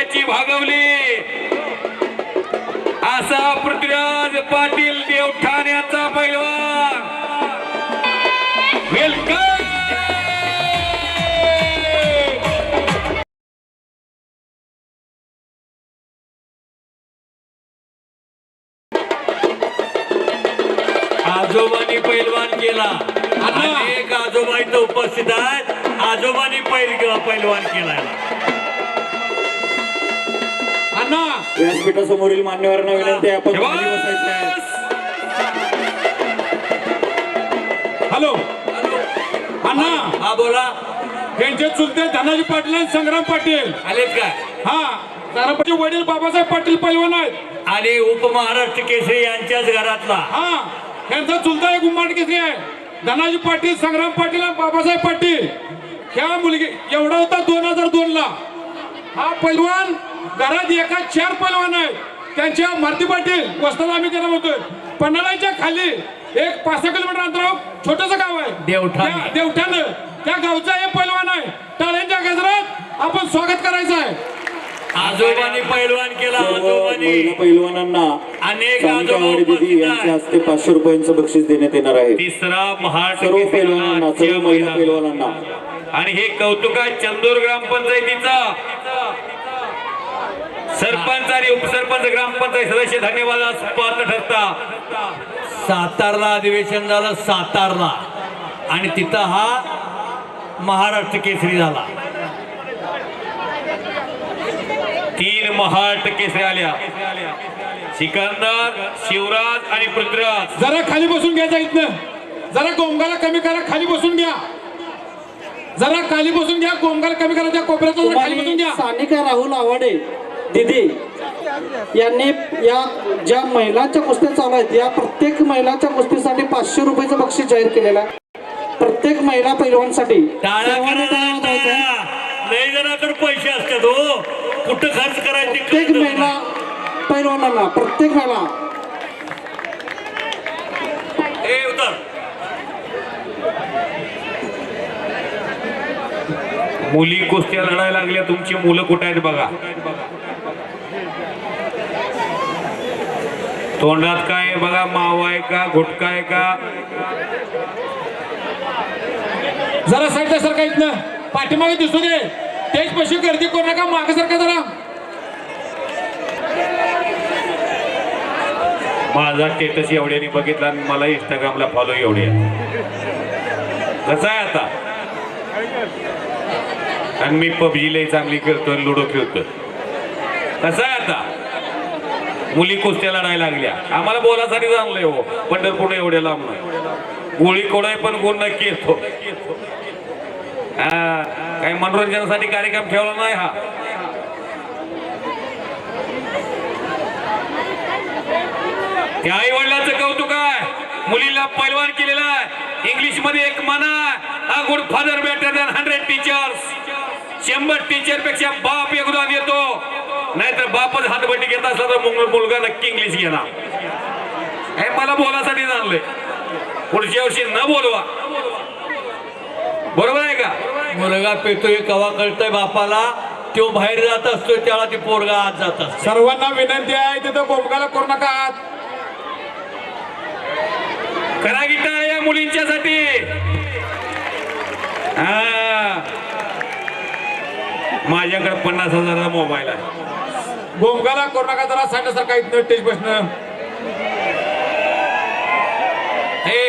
सोन्याची भागवली. असा पृथ्वीराज पाटील देवठाण्याचा पैलवान. वेलकम! आजोबांनी पैलवान केला. अनेक आजोबा इथं उपस्थित आहेत. आजोबांनी पैल पैलवान केला व्यासपीठासमोरील मान्यवरांना विनंती आहे आपण खाली बसायचं आहे. हॅलो. अण्णा. हा बोला. यांचे चुलते धनाजी पाटील आणि संग्राम पाटील. आलेत काय हा. तारापती वडील बाबासाहेब पाटील पैलवान आहेत. आणि उपमहाराष्ट्र केसरी यांच्याच घरातला. हा. यांचा चुलता एक उम्माट केसरी आहे. धनाजी पाटील संग्राम पाटील आणि बाबासाहेब पाटील. ह्या मुलगी एवढा होता दोन हजार दोन ला हा पैलवान घरात एका चार पैलवान आहेत. त्यांच्या मारुती पाटील वस्ताला आम्ही त्यांना म्हणतोय पन्हाळ्याच्या खाली एक पाच सहा किलोमीटर अंतरावर छोटस गाव आहे. देवठाणे. त्या- देवठाणे. त्या गावचा एक पैलवान आहे. टाळ्यांच्या गजरात आपण स्वागत करायचं आहे. आजोबांनी पैलवान केला आजोबांनी. पैलवानांना अनेक यांच्या हस्ते पाचशे रुपयांचं बक्षीस देण्यात येणार आहे. तिसरा महाराष्ट्र सर्व केसरी पैलवानांना सर्व महिला महिला. पैलवानांना आणि हे कौतुक आहे चंदूर ग्रामपंचायतीचा सरपंच आणि उपसरपंच ग्रामपंचायत सदस्य धन्यवादास पात्र ठरता सातारला अधिवेशन झालं सातारला. आणि तिथं हा महाराष्ट्र केसरी झाला. तीन महाराष्ट्र केसरी आल्या. सिकंदर शिवराज आणि पृथ्वीराज. जरा खाली बसून घ्यायचा इथनं. जरा गोमगाला कमी करा खाली बसून घ्या. जरा खाली बसून घ्या गोमगाला कमी करा त्या कोपऱ्याचा जरा खाली बसून घ्या. सानिका राहुल आवाडे दिदी यांनी या ज्या महिलांच्या कुस्त्या चालू आहेत या प्रत्येक महिलांच्या कुस्तीसाठी पाचशे रुपयाचं बक्षीस जाहीर केलेलं आहे. प्रत्येक महिला पैलवानसाठी. लय जणाकडे पैसे असतात हो. कुठं खर्च करायचे प्रत्येक महिला. पैलवानांना प्रत्येक महिला. ए उतर. मुली कुस्त्या लढायला लागल्या तुमची मुलं कुठे आहेत बघा. तोंडात काय बघा मावा आहे का गुटखा आहे का? जरा साईडला सरका इथनं? पाठीमागे दिसू दे तेच पैसे गर्दी करू नका मागे सरका जरा? माझा स्टेटस एवढ्याने बघितला आणि मला इंस्टाग्रामला फॉलो एवढे कसं आहे आता? आणि मी पबजी लय चांगली खेळतो आणि लुडो खेळतो कसं आहे आता? मुली कुस्त्याला नाही लागल्या. आम्हाला बोलासाठी चांगलंय हो. पंढरपूर एवढ्या लांब गोळी कोडाय पण गुण नक्की येतो. हा काही मनोरंजनासाठी कार्यक्रम ठेवला नाही हा. त्या आई वडिलांचं कौतुक आहे. मुलीला पैलवान केलेला आहे. इंग्लिशमध्ये एक म्हणा हा good father better than hundred teachers. शंभर टीचरपेक्षा बाप योगदान येतो नाहीतर बापच हातबट्टी घेत असला तर मुल- मुलगा नक्की इंग्लिश घेणार. हे मला बोलासाठी जाणलंय. पुढच्या वर्षी न बोलवा. बरोबर आहे का? मुलगा पेतोय कवा कळतोय बापाला? तो बाहेर जात असतोय त्याला ती पोरगा आत जात असतो सर्वांना विनंती आहे तिथं गोमगाला करू नका आत. करा की टाळ्या मुलींच्यासाठी. हा. माझ्याकडे पन्नास हजाराचा मोबाईल आहे. गोमगाला करू नका जरा सरका इथनं टेज बसणं. ए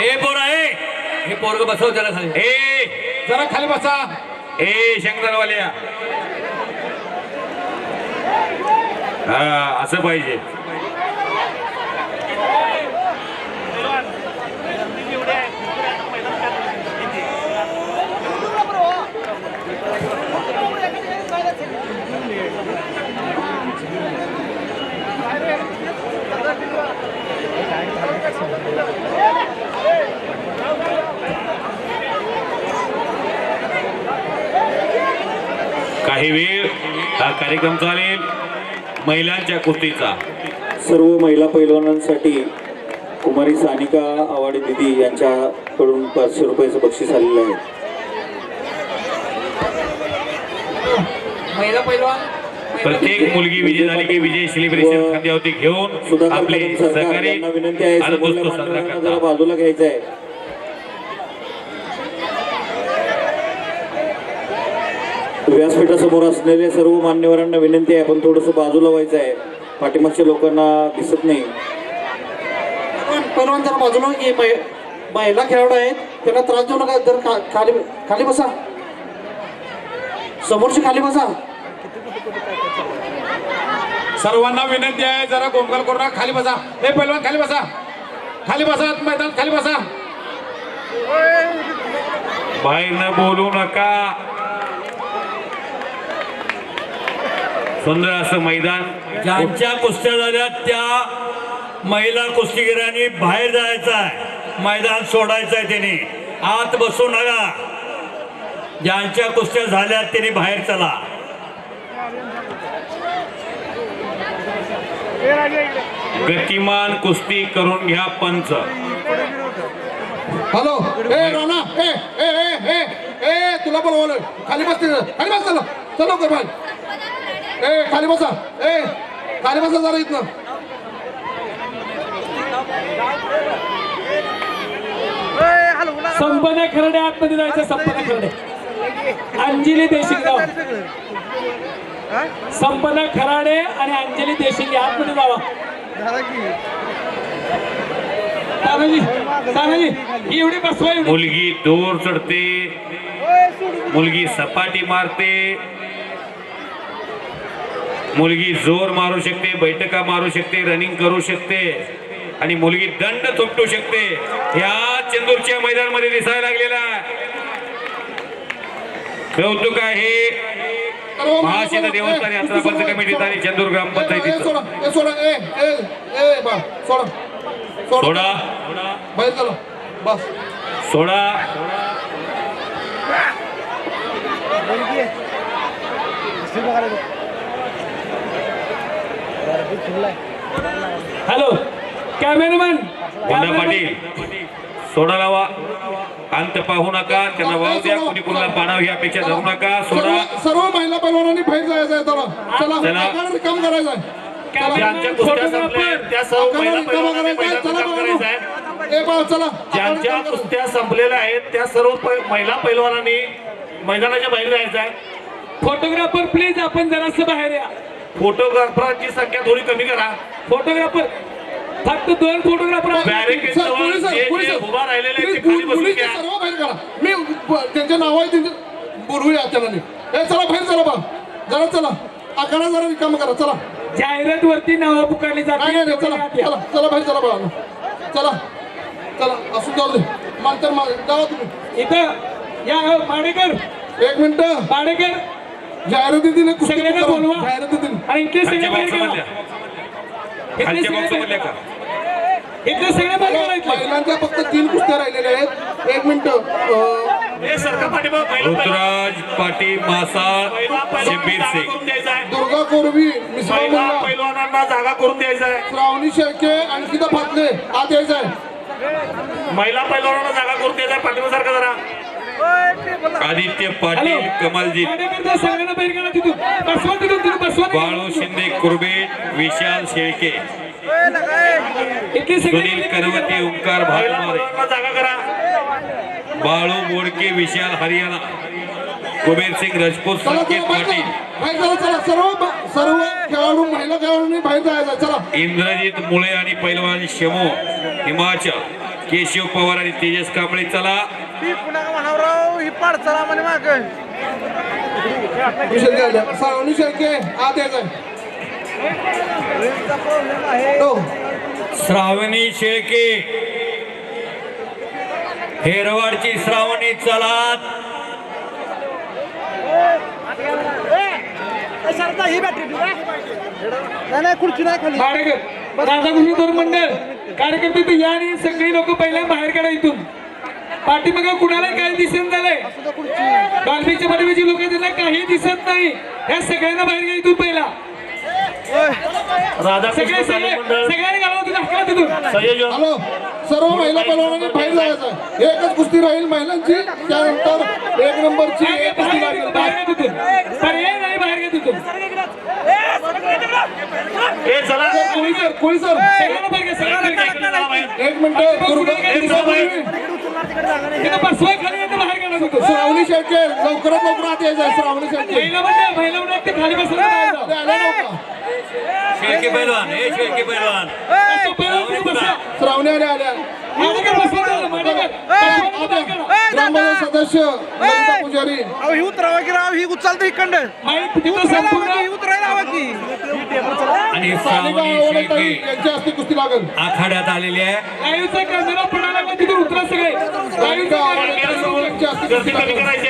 ए पोरा ए. हे पोरग बसव त्याला खाली. ए. जरा खाली बसा. ए शंकरवाल्या हा असं पाहिजे. काही वेळ हा कार्यक्रम चालेल. महिलांच्या कुस्तीचा. सर्व महिला पैलवानांसाठी कुमारी सानिका आवाडे दिदी यांच्याकडून पाचशे रुपयाचं बक्षीस आलेलं आहे. महिला पैलवान प्रत्येक मुलगी विजय झाली की विजय सेलिब्रेशन खांद्यावरती घेऊन आपले सरकार सहकारी विनंती आहे. बाजूला घ्यायचं आहे व्यासपीठासमोर असलेल्या सर्व मान्यवरांना विनंती आहे आपण थोडंसं बाजूला व्हायचं आहे. पाठीमागच्या लोकांना दिसत नाही. पण पहिलवान जरा बाजूला की महिला खेळाडू आहेत त्यांना त्रास देऊ नका जर खा- खाली खाली बसा. समोरची खाली बसा. सर्वांना विनंती आहे जरा गोंगाल करू नका खाली बसा. हे पहिलवान खाली बसा. खाली बसा मैदान खाली बसा. बाहेर न बोलू नका. सुंदर असं मैदान. ज्यांच्या कुस्त्या झाल्या त्या महिला कुस्तीगिरांनी बाहेर जायचं आहे. मैदान सोडायचं आहे त्यांनी. आत बसू नका ज्यांच्या कुस्त्या झाल्या त्यांनी बाहेर चला. गतिमान कुस्ती करून घ्या पंच. हॅलो. ए राणा. ए ए ए ए तुला बोलवलं. खाली बस तिथं. खाली बस चला. चल बाहेर. ए खाली बसा. ए खाली बसा जरा इथनं. संपदा खरडे आतमध्ये जायचं संपदा खरडे. अंजली देशिंगराव संपदा खराडे आणि अंजली देशिंगे आतमध्ये जावा. तानाजी तानाजी एवढी बसवा एवढी. मुलगी दूर चढते. मुलगी सपाटी मारते. मुलगी जोर मारू शकते बैठका मारू शकते रनिंग करू शकते आणि मुलगी दंड थोपटू शकते. ह्या चंदूरच्या मैदानामध्ये दिसायला लागलेला कौतुक आहे. महाशेत देवस्थान यात्रा पंच कमिटीत आणि चंदूर ए, सोडा. सोडा. सोडा सोडा बाहेर चला बस सोडा हॅलो कॅमेरामॅन गुंडा पाटील. सोडा लावा अंत पाहू नका. त्यांना वाहू द्या. कुणी कुणाला पाडावं ही अपेक्षा धरू नका. सोडा सर्व महिला पैलवानांनी बाहेर जायचं आहे चला. काम करायचं आहे. कॅमेरामॅन फोटोग्राफर त्या सर्व आकाराने महिला काम पैलवानांनी करायचं आहे. मैदानात चला काम करायचं आहे. बाबा. ए बा चला. ज्यांच्या कुस्त्या संपलेल्या आहेत त्या सर्व पै- महिला पैलवानांनी मैदानाच्या बाहेर जायचं आहे. फोटोग्राफर प्लीज आपण जरासं बाहेर या. फोटोग्राफरांची संख्या थोडी कमी करा. फोटोग्राफर फक्त दोन फोटोग्राफर. उभा राहिलेले सर्व बाहेर करा मी ब- त्यांचे नाव आहे त्यांचे बोलवूया ए चला बाहेर चला बा. जरा चला. आकडा जरा काम करा चला. जाहिरात वरती नावं पुकारली नाही नाही जाते चला चला चला बाहेर चला बा. चला चला असू जाऊ दे. मानतर मा जावा तुम्ही. इथं या हो, माडेकर एक मिनिट. माडेकर जाहिराती दिली सगळ्यांना. बोलवा. जाहिराती दिली आणि इथले सगळे बाहेर इथले सगळे बाहेर इथले सगळे बाहेर करा इथले. महिलांच्या फक्त तीन कुस्त्या राहिलेल्या आहेत. एक मिनिट हे ऋतुराज पाटील शब्बीर जागा सिंग. करून द्यायचा आहे. दुर्गा कोरवी मुल्ला. पैलवानांना जागा करून द्यायचा आहे. श्रावणी शेळके अंकिता फातले. आत यायचं आहे. महिला पैलवानांना जागा करून द्यायचा आहे. पाठीमासारखा जरा. आदित्य पाटील नाही. बाळू शिंदे कुर्बेट विशाल शेळके. सुनील करवते ओंकार करा बाळू बोडके विशाल हरियाणा. कुबेर सिंग राजपूत संकेत पाटील. इंद्रजित मुळे आणि पैलवान शमो हिमाचल केशव पवार आणि तेजस कांबळे. चला. ही पाडचला म्हणे माग. श्रावणी शेळके आत यायचं आहे. प्रॉब्लेम आहे हो. श्रावणी शेळके हेरवाडची श्रावणी चलात ही बॅटरी नाही नाही खुर्ची नाही खाली माडेकर राधाकृष्ण तरुण मंडळ कार्यकर्ते तर या आणि सगळी लोक पहिल्या बाहेर काढा इथून पाठीमागं कुणाला काही दिसत झालंय? बालमीच्या पाठीमागची लोक त्यांना काही दिसत नाही. ह्या सगळ्यांना बाहेर घ्या इथून पहिला. सगळे सगळे सगळ्यांनी घालवा तिथून. सर्व महिला पैलवानांनी बाहेर जायचं. एकच कुस्ती राहील महिलांची त्यानंतर एक नंबरची एक कुस्ती लागेल. बाहेर. कोळी सर कोळी. एक मिनिट श्रावणी शेळके लवकरात लवकर आत यायचं श्रावणी म्हणजे ते खाली शेळके पैलवान शेळके. श्रावणी आल्या आल्या सदस्य पुजारी. अहो ही उतरावा की राव ही उचलतं इकडं उतरायला हवं की? आणि कुस्ती लागल. आखाड्यात आलेली आहे. उतरा सगळे. करायची